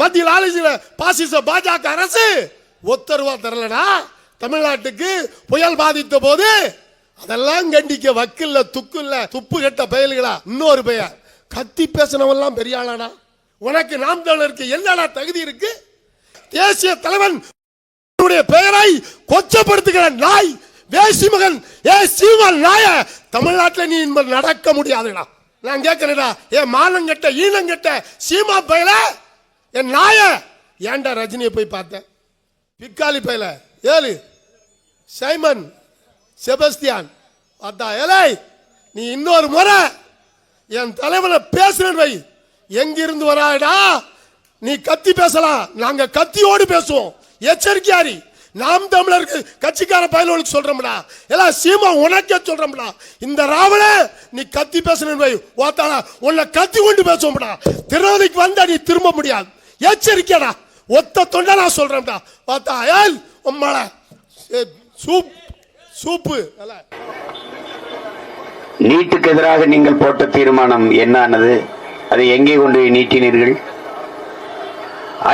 மத்தியில் ஆலோசியில் பாசிச பாஜக அரசு ஒத்தருவா தரலடா. தமிழ்நாட்டுக்கு புயல் பாதித்த போது அதெல்லாம் கண்டிக்க வக்கில்ல துக்குல்ல துப்பு கெட்ட பயல்களா? இன்னொரு பெயர். கத்தி பேசினவெல்லாம் பெரிய ஆளாடா. உனக்கு நாம் தமிழருக்கு என்னடா தகுதி இருக்கு? தேசிய தலைவன் பெயரை கொச்சப்படுத்துகிற நாய் வேசி மகன் ஏ சீமான் நாய தமிழ்நாட்டில் நீ இன்பம் நடக்க முடியாதுடா. நான் கேட்கிறேடா ஏ மானங்கட்ட ஈனங்கட்ட சீமா பயல என் நாய! ஏன்டா ரஜினியை போய் பார்த்தேன் பிக்காலி பையில. ஏழு. சைமன். செபஸ்தியான். பார்த்தா ஏலை! நீ இன்னொரு முறை என் தலைவனை பேசுறேன் வை. எங்கிருந்து வராடா? நீ கத்தி பேசலாம். நாங்க கத்தியோடு பேசுவோம். எச்சரிக்கையாரி. நாம் தமிழருக்கு கட்சிக்கார பயலுக்கு சொல்றோம்டா. எல்லாம் சீமா உனக்கே சொல்றோம்டா. இந்த ராவண நீ கத்தி பேசணும் வை. ஓத்தாளா உன்னை கத்தி கொண்டு பேசுவோம்டா. திருவதிக்கு வந்தா நீ திரும்ப முடியாது. எச்சரிக்கைடா. ஒத்த தொண்டை நான் சொல்றேன்டா. பார்த்தா ஏல் உம்மளை சூப் சூப்பு. நீட்டுக்கு எதிராக நீங்கள் போட்ட தீர்மானம் என்னானது அதை எங்கே கொண்டு போய் நீட்டினீர்கள்?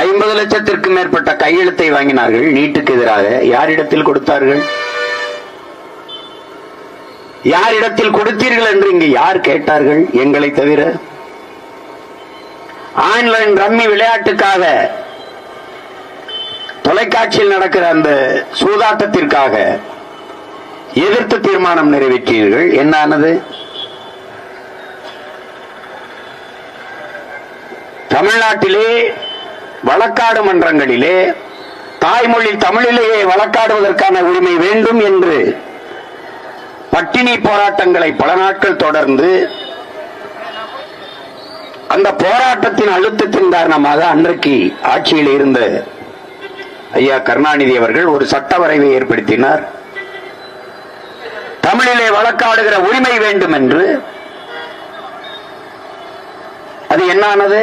ஐம்பது லட்சத்திற்கு மேற்பட்ட கையெழுத்தை வாங்கினார்கள். நீட்டுக்கு எதிராக. யாரிடத்தில் கொடுத்தார்கள்? யாரிடத்தில் கொடுத்தீர்கள் என்று இங்கு யார் கேட்டார்கள்? எங்களை தவிர ஆன்லைன் ரம்மி விளையாட்டுக்காக தொலைக்காட்சியில் நடக்கிற அந்த சூதாட்டத்திற்காக எதிர்த்து தீர்மானம் நிறைவேற்றீர்கள் என்னானது தமிழ்நாட்டிலே வழக்காடு மன்றங்களிலே தாய்மொழி தமிழிலேயே வழக்காடுவதற்கான உரிமை வேண்டும் என்று பட்டினி போராட்டங்களை பல நாட்கள் தொடர்ந்து அந்த போராட்டத்தின் அழுத்தத்தின் காரணமாக அன்றைக்கு ஆட்சியில் இருந்த ஐயா கருணாநிதி அவர்கள் ஒரு சட்ட வரைவை ஏற்படுத்தினார். தமிழிலே வழக்காடுகிற உரிமை வேண்டும் என்று அது என்னானது?